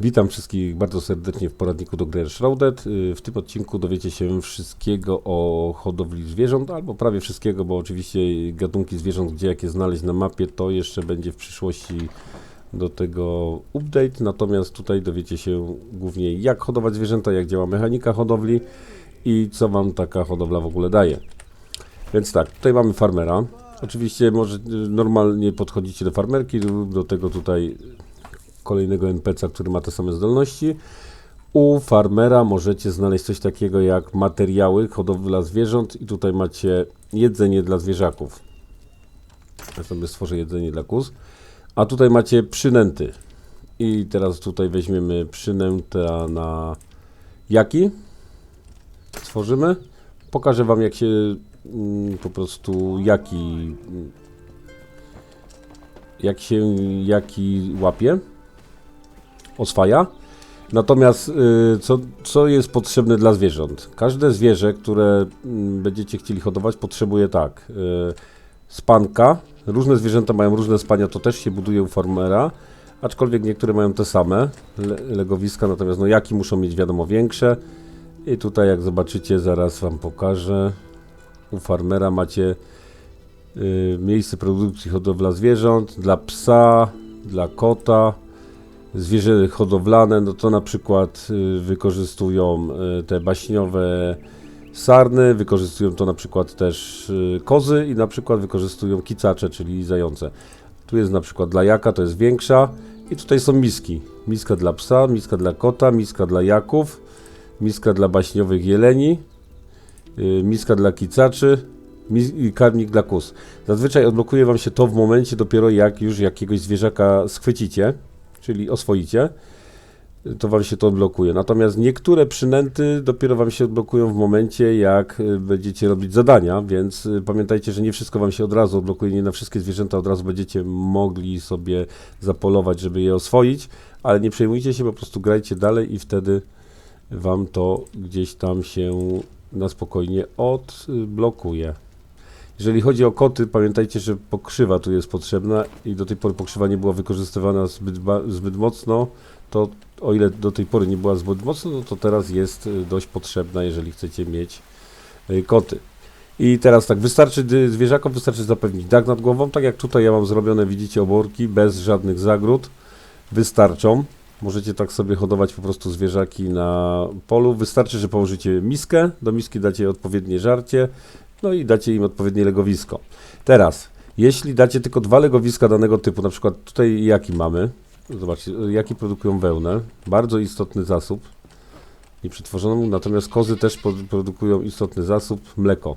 Witam wszystkich bardzo serdecznie w poradniku do gry Shrouded. Y, W tym odcinku dowiecie się wszystkiego o hodowli zwierząt, albo prawie wszystkiego, bo oczywiście gatunki zwierząt, gdzie jak je znaleźć na mapie, to jeszcze będzie w przyszłości do tego update. Natomiast tutaj dowiecie się głównie jak hodować zwierzęta, jak działa mechanika hodowli i co wam taka hodowla w ogóle daje. Więc tak, tutaj mamy farmera. Oczywiście może y, normalnie podchodzicie do farmerki do tego tutaj kolejnego NPC, który ma te same zdolności. U farmera możecie znaleźć coś takiego jak materiały, hodowla zwierząt i tutaj macie jedzenie dla zwierzaków. Ja sobie stworzę jedzenie dla kóz. A tutaj macie przynęty. I teraz tutaj weźmiemy przynętę na jaki? Stworzymy. Pokażę Wam jak się mm, po prostu jaki jak się jaki łapie oswaja. Natomiast y, co, co jest potrzebne dla zwierząt? Każde zwierzę, które mm, będziecie chcieli hodować, potrzebuje tak. y, Spanka. Różne zwierzęta mają różne spania, to też się buduje u farmera. Aczkolwiek niektóre mają te same le, legowiska, natomiast no jaki muszą mieć wiadomo większe. I tutaj jak zobaczycie, zaraz Wam pokażę. U farmera macie y, miejsce produkcji hodowla zwierząt dla psa, dla kota, zwierzę hodowlane, no to na przykład y, wykorzystują y, te baśniowe sarny, wykorzystują to na przykład też y, kozy i na przykład wykorzystują kicacze, czyli zające. Tu jest na przykład dla jaka, to jest większa i tutaj są miski. Miska dla psa, miska dla kota, miska dla jaków, miska dla baśniowych jeleni, miska dla kicaczy, i karmnik dla kus. Zazwyczaj odblokuje Wam się to w momencie dopiero jak już jakiegoś zwierzaka schwycicie, czyli oswoicie, to Wam się to odblokuje. Natomiast niektóre przynęty dopiero Wam się odblokują w momencie jak y, będziecie robić zadania, więc y, pamiętajcie, że nie wszystko Wam się od razu odblokuje, nie na wszystkie zwierzęta od razu będziecie mogli sobie zapolować, żeby je oswoić, ale nie przejmujcie się, po prostu grajcie dalej i wtedy Wam to gdzieś tam się na spokojnie odblokuje. Jeżeli chodzi o koty, pamiętajcie, że pokrzywa tu jest potrzebna i do tej pory pokrzywa nie była wykorzystywana zbyt, zbyt mocno, to o ile do tej pory nie była zbyt mocno, no to teraz jest y, dość potrzebna, jeżeli chcecie mieć y, koty. I teraz tak, wystarczy zwierzakom wystarczy zapewnić dach nad głową, tak jak tutaj ja mam zrobione, widzicie, oborki bez żadnych zagród, wystarczą. Możecie tak sobie hodować po prostu zwierzaki na polu. Wystarczy, że położycie miskę, do miski dacie odpowiednie żarcie, no i dacie im odpowiednie legowisko. Teraz, jeśli dacie tylko dwa legowiska danego typu, na przykład tutaj jaki mamy, zobaczcie, jaki produkują wełnę, bardzo istotny zasób nieprzetworzoną, natomiast kozy też produkują istotny zasób, mleko.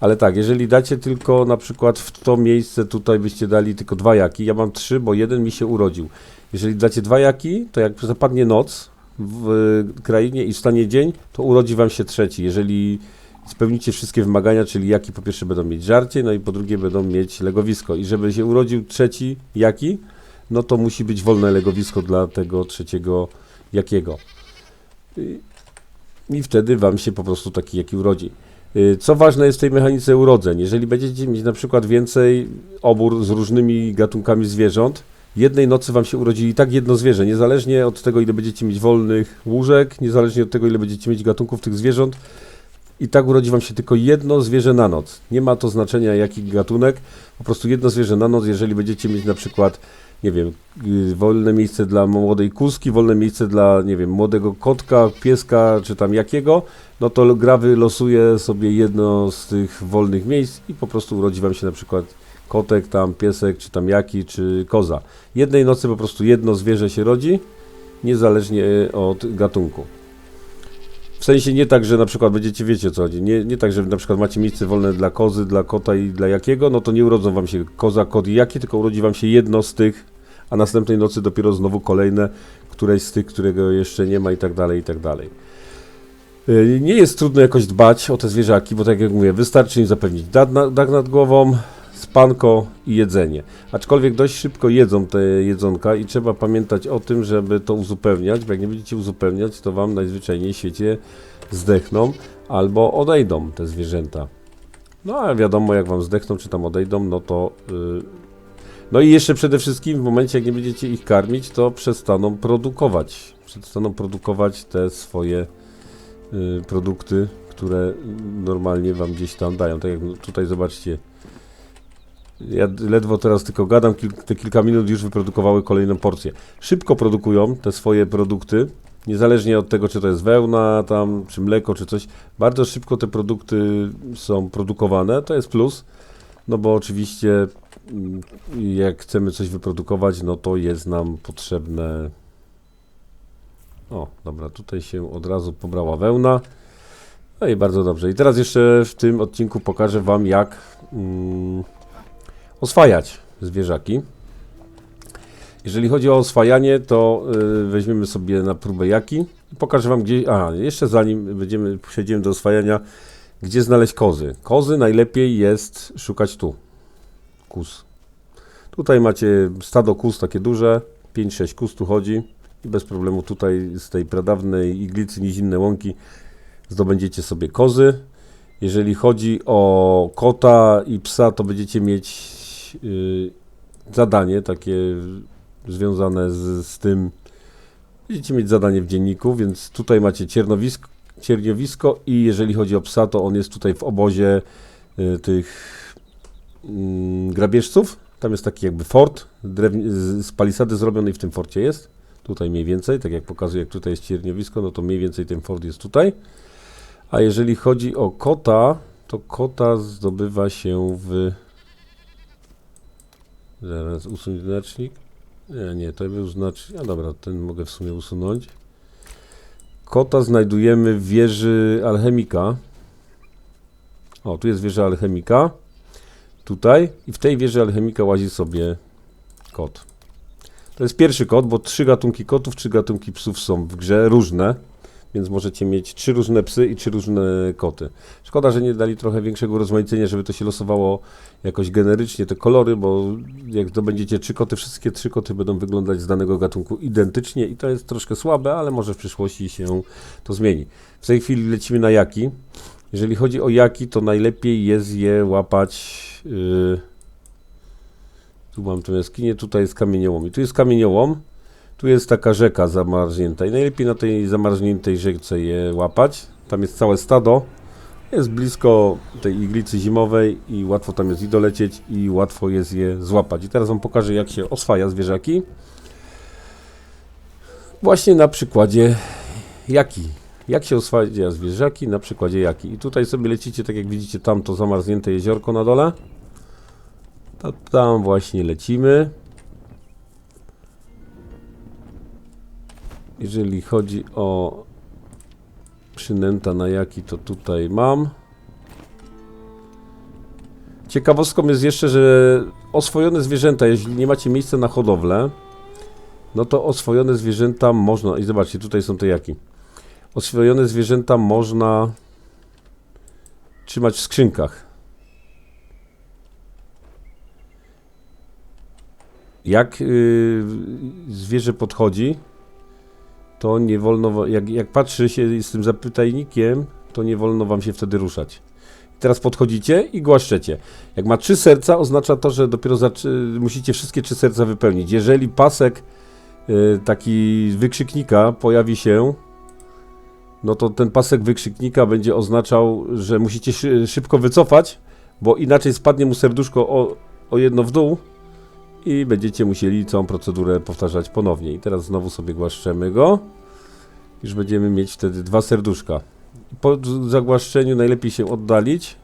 Ale tak, jeżeli dacie tylko na przykład w to miejsce, tutaj byście dali tylko dwa jaki, ja mam trzy, bo jeden mi się urodził. Jeżeli dacie dwa jaki, to jak zapadnie noc w krainie i stanie dzień, to urodzi wam się trzeci. Jeżeli spełnicie wszystkie wymagania, czyli jaki po pierwsze będą mieć żarcie, no i po drugie będą mieć legowisko. I żeby się urodził trzeci jaki, no to musi być wolne legowisko dla tego trzeciego jakiego. Y, I wtedy wam się po prostu taki jaki urodzi. Y, Co ważne jest w tej mechanice urodzeń, jeżeli będziecie mieć na przykład więcej obór z różnymi gatunkami zwierząt, jednej nocy wam się urodzi i tak jedno zwierzę, niezależnie od tego, ile będziecie mieć wolnych łóżek, niezależnie od tego, ile będziecie mieć gatunków tych zwierząt, i tak urodzi wam się tylko jedno zwierzę na noc. Nie ma to znaczenia jaki gatunek, po prostu jedno zwierzę na noc, jeżeli będziecie mieć na przykład, nie wiem, y, wolne miejsce dla młodej kuski, wolne miejsce dla, nie wiem, młodego kotka, pieska, czy tam jakiego, no to gra wylosuje sobie jedno z tych wolnych miejsc i po prostu urodzi wam się na przykład kotek, tam piesek, czy tam jaki, czy koza. Jednej nocy po prostu jedno zwierzę się rodzi, niezależnie od gatunku. W sensie nie tak, że na przykład będziecie, wiecie co nie, nie tak, że na przykład macie miejsce wolne dla kozy, dla kota i dla jakiego, no to nie urodzą wam się koza, kot i jaki, tylko urodzi wam się jedno z tych, a następnej nocy dopiero znowu kolejne, któreś z tych, którego jeszcze nie ma i tak dalej, i tak dalej. Y, Nie jest trudno jakoś dbać o te zwierzaki, bo tak jak mówię, wystarczy im zapewnić dach nad głową, spanko i jedzenie. Aczkolwiek dość szybko jedzą te jedzonka i trzeba pamiętać o tym, żeby to uzupełniać, bo jak nie będziecie uzupełniać, to wam najzwyczajniej w świecie zdechną albo odejdą te zwierzęta. No a wiadomo, jak wam zdechną czy tam odejdą, no to y, No i jeszcze przede wszystkim w momencie, jak nie będziecie ich karmić, to przestaną produkować. Przestaną produkować te swoje y, produkty, które normalnie wam gdzieś tam dają. Tak jak tutaj zobaczcie. Ja ledwo teraz tylko gadam, kil, te kilka minut już wyprodukowały kolejną porcję. Szybko produkują te swoje produkty, niezależnie od tego, czy to jest wełna, tam, czy mleko, czy coś. Bardzo szybko te produkty są produkowane, to jest plus. No bo oczywiście mm, jak chcemy coś wyprodukować, no to jest nam potrzebne. O, dobra, tutaj się od razu pobrała wełna. No i bardzo dobrze. I teraz jeszcze w tym odcinku pokażę Wam, jak mm, oswajać zwierzaki. Jeżeli chodzi o oswajanie, to y, weźmiemy sobie na próbę jaki pokażę Wam gdzie. A, jeszcze zanim będziemy przejdziemy do oswajania, gdzie znaleźć kozy. Kozy najlepiej jest szukać tu. Kus. Tutaj macie stado kus takie duże, 5-6 kus tu chodzi i bez problemu tutaj z tej pradawnej iglicy nizinne łąki zdobędziecie sobie kozy. Jeżeli chodzi o kota i psa, to będziecie mieć yy, zadanie takie związane z, z tym. Będziecie mieć zadanie w dzienniku, więc tutaj macie ciernowisko, i jeżeli chodzi o psa, to on jest tutaj w obozie y, tych mm, grabieżców. Tam jest taki jakby fort z, palisady zrobiony i w tym forcie jest. Tutaj mniej więcej, tak jak pokazuje, jak tutaj jest cierniowisko, no to mniej więcej ten fort jest tutaj. A jeżeli chodzi o kota, to kota zdobywa się w... Zaraz usunąć znacznik. Nie, nie, to był znacznik. A dobra, ten mogę w sumie usunąć. Kota znajdujemy w wieży alchemika. O, tu jest wieża alchemika. Tutaj. I w tej wieży alchemika łazi sobie kot. To jest pierwszy kot, bo trzy gatunki kotów, trzy gatunki psów są w grze, różne. Więc możecie mieć trzy różne psy i trzy różne koty. Szkoda, że nie dali trochę większego rozmaicenia, żeby to się losowało jakoś generycznie, te kolory, bo jak zdobędziecie trzy koty, wszystkie trzy koty będą wyglądać z danego gatunku identycznie i to jest troszkę słabe, ale może w przyszłości się to zmieni. W tej chwili lecimy na jaki. Jeżeli chodzi o jaki, to najlepiej jest je łapać. Yy, tu mam tę jaskinię, tutaj jest kamieniołom. I tu jest kamieniołom. Tu jest taka rzeka zamarznięta i najlepiej na tej zamarzniętej rzece je łapać. Tam jest całe stado. Jest blisko tej iglicy zimowej i łatwo tam jest i dolecieć i łatwo jest je złapać. I teraz Wam pokażę jak się oswaja zwierzaki. Właśnie na przykładzie jaki. Jak się oswaja zwierzaki na przykładzie jaki. I tutaj sobie lecicie, tak jak widzicie, tam to zamarznięte jeziorko na dole. To tam właśnie lecimy. Jeżeli chodzi o przynęta na jaki, to tutaj mam. Ciekawostką jest jeszcze, że oswojone zwierzęta, jeśli nie macie miejsca na hodowlę, no to oswojone zwierzęta można, i zobaczcie, tutaj są te jaki. Oswojone zwierzęta można trzymać w skrzynkach. Jak yy, zwierzę podchodzi, to nie wolno, jak, jak patrzy się z tym zapytajnikiem, to nie wolno wam się wtedy ruszać. Teraz podchodzicie i głaszczecie. Jak ma trzy serca, oznacza to, że dopiero musicie wszystkie trzy serca wypełnić. Jeżeli pasek y, taki wykrzyknika pojawi się, no to ten pasek wykrzyknika będzie oznaczał, że musicie szy- szybko wycofać, bo inaczej spadnie mu serduszko o, o jedno w dół i będziecie musieli całą procedurę powtarzać ponownie. I teraz znowu sobie głaszczemy go. Już będziemy mieć wtedy dwa serduszka. Po zagłaszczeniu najlepiej się oddalić.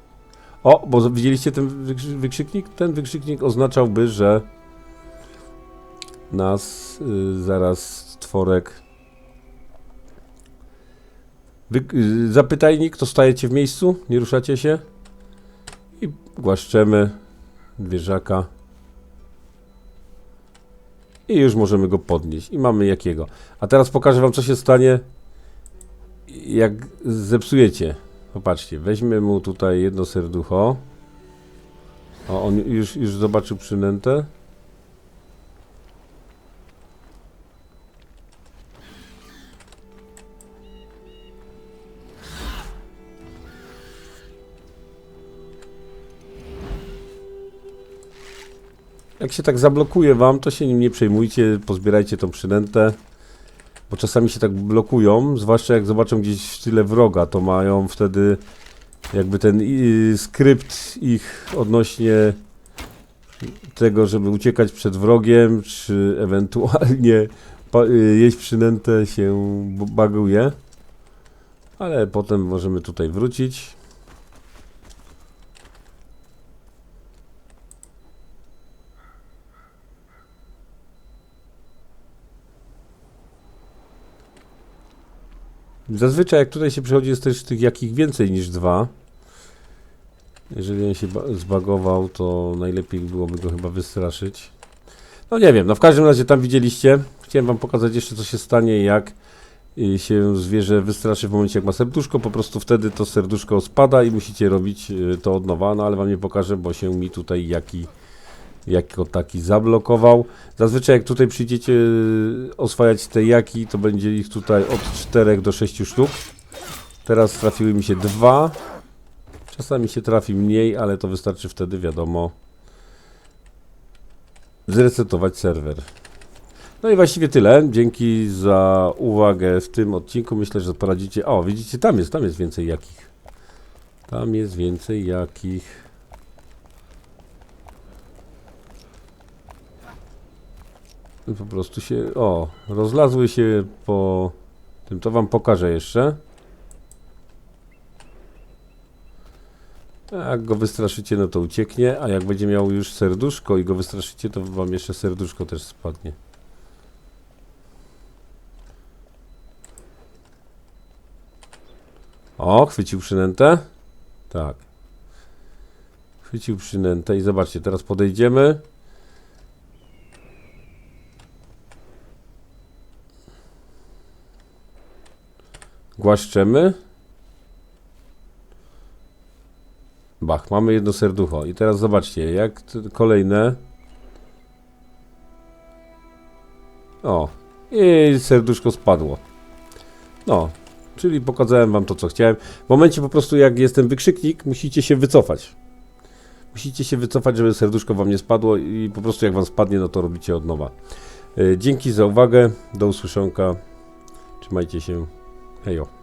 O, bo widzieliście ten wykrzy- wykrzyknik? Ten wykrzyknik oznaczałby, że nas y, zaraz stworek Wy, y, zapytajnik, to stajecie w miejscu, nie ruszacie się i głaszczemy zwierzaka. I już możemy go podnieść. I mamy jakiego. A teraz pokażę wam, co się stanie, jak zepsujecie. Popatrzcie, weźmy mu tutaj jedno serducho. O, on już, już zobaczył przynętę. Jak się tak zablokuje wam, to się nim nie przejmujcie, pozbierajcie tą przynętę. Bo czasami się tak blokują, zwłaszcza jak zobaczą gdzieś w tyle wroga, to mają wtedy jakby ten y, skrypt ich odnośnie tego, żeby uciekać przed wrogiem, czy ewentualnie y, jeść przynętę się buguje. Ale potem możemy tutaj wrócić. Zazwyczaj jak tutaj się przychodzi jest też tych jakich więcej niż dwa. Jeżeli on się ba- zbagował, to najlepiej byłoby go chyba wystraszyć. No nie wiem, no w każdym razie tam widzieliście. Chciałem wam pokazać jeszcze co się stanie jak y, się zwierzę wystraszy w momencie jak ma serduszko, po prostu wtedy to serduszko spada i musicie robić y, to od nowa, no ale wam nie pokażę, bo się mi tutaj jaki jako taki zablokował. Zazwyczaj jak tutaj przyjdziecie y, oswajać te jaki, to będzie ich tutaj od 4 do 6 sztuk. Teraz trafiły mi się dwa. Czasami się trafi mniej, ale to wystarczy wtedy, wiadomo, zresetować serwer. No i właściwie tyle. Dzięki za uwagę w tym odcinku. Myślę, że poradzicie. O, widzicie, tam jest, tam jest więcej jakich. Tam jest więcej jakich. I Po prostu się, o, rozlazły się po tym, to wam pokażę jeszcze. Jak go wystraszycie, no to ucieknie, a jak będzie miał już serduszko i go wystraszycie, to wam jeszcze serduszko też spadnie. O, chwycił przynętę. Tak. Chwycił przynętę i zobaczcie, teraz podejdziemy. Głaszczemy. Bach, mamy jedno serducho. I teraz zobaczcie, jak kolejne. O, i serduszko spadło. No, czyli pokazałem wam to, co chciałem. W momencie po prostu, jak jest ten wykrzyknik, musicie się wycofać. Musicie się wycofać, żeby serduszko wam nie spadło i po prostu jak wam spadnie, no to robicie od nowa. E, Dzięki za uwagę. Do usłyszonka. Trzymajcie się. Hejo.